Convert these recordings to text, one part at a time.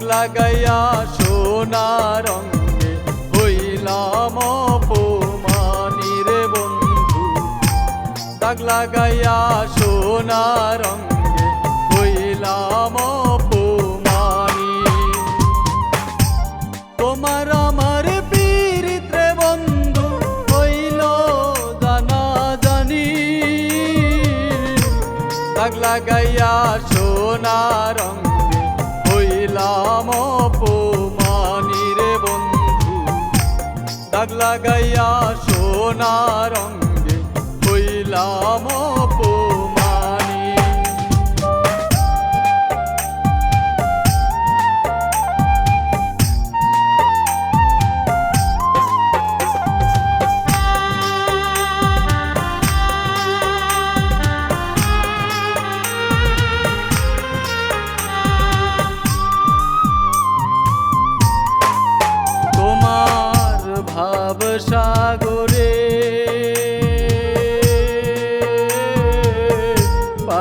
লাগাইয়া সোনা রঙ্গে হইলাম অপমানি রে বন্ধু। দাগ লাগাইয়া সোনা রঙ্গে হইলাম অপমানি। তোমার আমার পীড়িত রে বন্ধু হইল জানা জানি দাগ লাগাইয়া সোনা রঙ্গে হইলাম অপমানি বন্ধু। দাগ লাগাইয়া সোনা রঙ্গে হইলাম অপমানি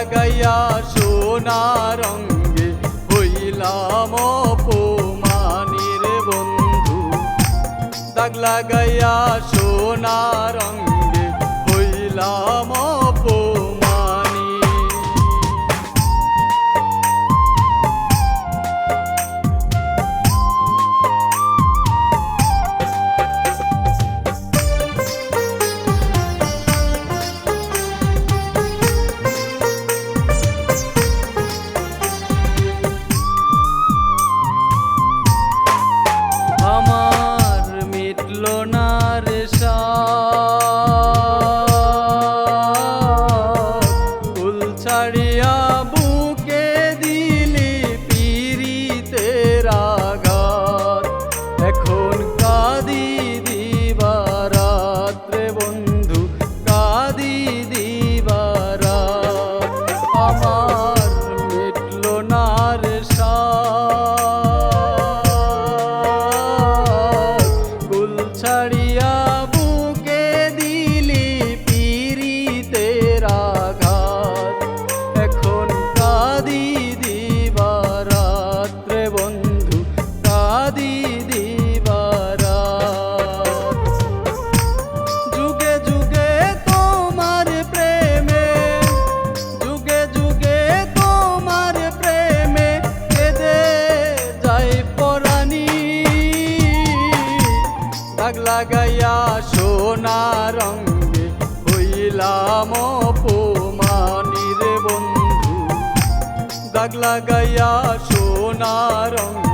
লাগাইয়া সোনা রঙ্গে হইলাম অপমানি রে বন্ধু। দাগ লাগাইয়া এখন লাগাইয়া সোনা রঙ্গে হইলাম অপমানি রে বন্ধু। দাগ লাগাইয়া সোনা রঙ্গে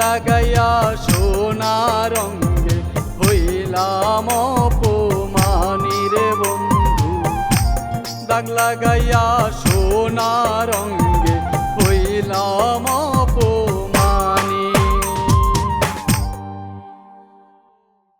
লাগাইয়া সোনা রঙ্গে হইলাম অপমানির বন্ধু। দাগ লাগাইয়া সোনা রঙ্গে হইলাম